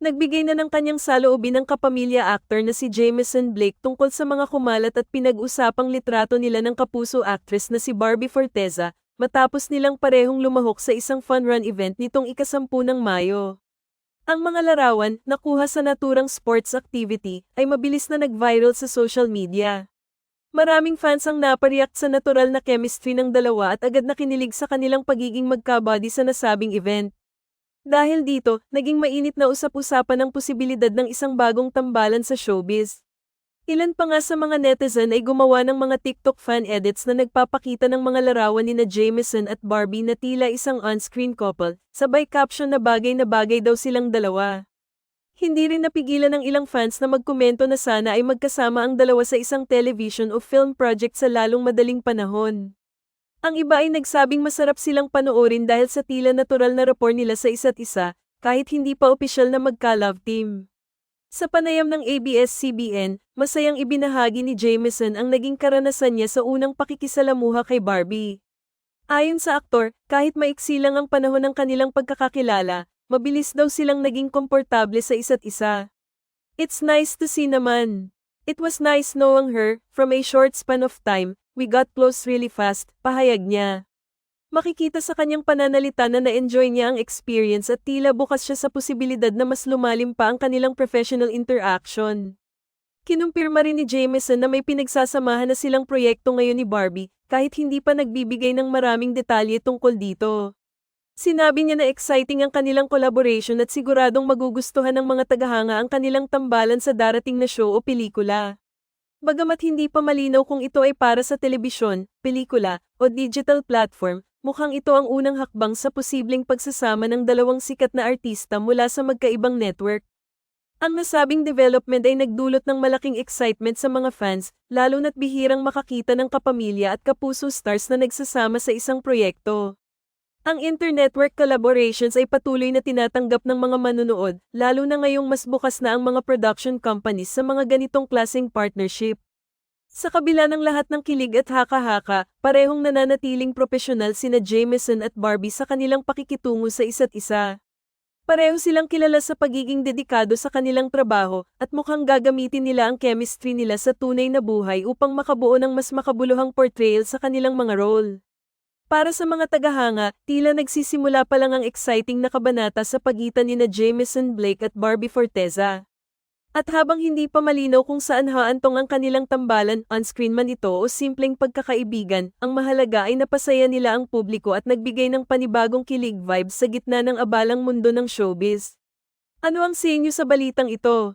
Nagbigay na ng kanyang saloobin ang kapamilya actor na si Jameson Blake tungkol sa mga kumalat at pinag-usapang litrato nila ng kapuso actress na si Barbie Forteza, matapos nilang parehong lumahok sa isang fun run event nitong ikasampu ng Mayo. Ang mga larawan, nakuha sa naturang sports activity, ay mabilis na nag-viral sa social media. Maraming fans ang napareact sa natural na chemistry ng dalawa at agad na kinilig sa kanilang pagiging magkabody sa nasabing event. Dahil dito, naging mainit na usap-usapan ang posibilidad ng isang bagong tambalan sa showbiz. Ilan pa nga sa mga netizen ay gumawa ng mga TikTok fan edits na nagpapakita ng mga larawan ni na Jameson at Barbie na tila isang on-screen couple, sabay caption na bagay na bagay daw silang dalawa. Hindi rin napigilan ng ilang fans na magkomento na sana ay magkasama ang dalawa sa isang television o film project sa lalong madaling panahon. Ang iba ay nagsabing masarap silang panoorin dahil sa tila natural na rapport nila sa isa't isa, kahit hindi pa opisyal na magka-love team. Sa panayam ng ABS-CBN, masayang ibinahagi ni Jameson ang naging karanasan niya sa unang pakikisalamuha kay Barbie. Ayon sa aktor, kahit maiksi lang ang panahon ng kanilang pagkakakilala, mabilis daw silang naging komportable sa isa't isa. It's nice to see naman. It was nice knowing her, from a short span of time, we got close really fast, pahayag niya. Makikita sa kanyang pananalita na na-enjoy niya ang experience at tila bukas siya sa posibilidad na mas lumalim pa ang kanilang professional interaction. Kinumpirma rin ni Jameson na may pinagsasamahan na silang proyekto ngayon ni Barbie, kahit hindi pa nagbibigay ng maraming detalye tungkol dito. Sinabi niya na exciting ang kanilang collaboration at siguradong magugustuhan ng mga tagahanga ang kanilang tambalan sa darating na show o pelikula. Bagamat hindi pa malinaw kung ito ay para sa telebisyon, pelikula, o digital platform, mukhang ito ang unang hakbang sa posibleng pagsasama ng dalawang sikat na artista mula sa magkaibang network. Ang nasabing development ay nagdulot ng malaking excitement sa mga fans, lalo na't bihirang makakita ng kapamilya at kapuso stars na nagsasama sa isang proyekto. Ang internetwork collaborations ay patuloy na tinatanggap ng mga manunood, lalo na ngayong mas bukas na ang mga production companies sa mga ganitong klaseng partnership. Sa kabila ng lahat ng kilig at haka-haka, parehong nananatiling profesional sina Jameson at Barbie sa kanilang pakikitungo sa isa't isa. Pareho silang kilala sa pagiging dedikado sa kanilang trabaho at mukhang gagamitin nila ang chemistry nila sa tunay na buhay upang makabuo ng mas makabuluhang portrayal sa kanilang mga role. Para sa mga tagahanga, tila nagsisimula pa lang ang exciting na kabanata sa pagitan ni na Jameson Blake at Barbie Forteza. At habang hindi pa malinaw kung saan haantong ang kanilang tambalan, on-screen man ito o simpleng pagkakaibigan, ang mahalaga ay napasaya nila ang publiko at nagbigay ng panibagong kilig vibes sa gitna ng abalang mundo ng showbiz. Ano ang sa inyo sa balitang ito?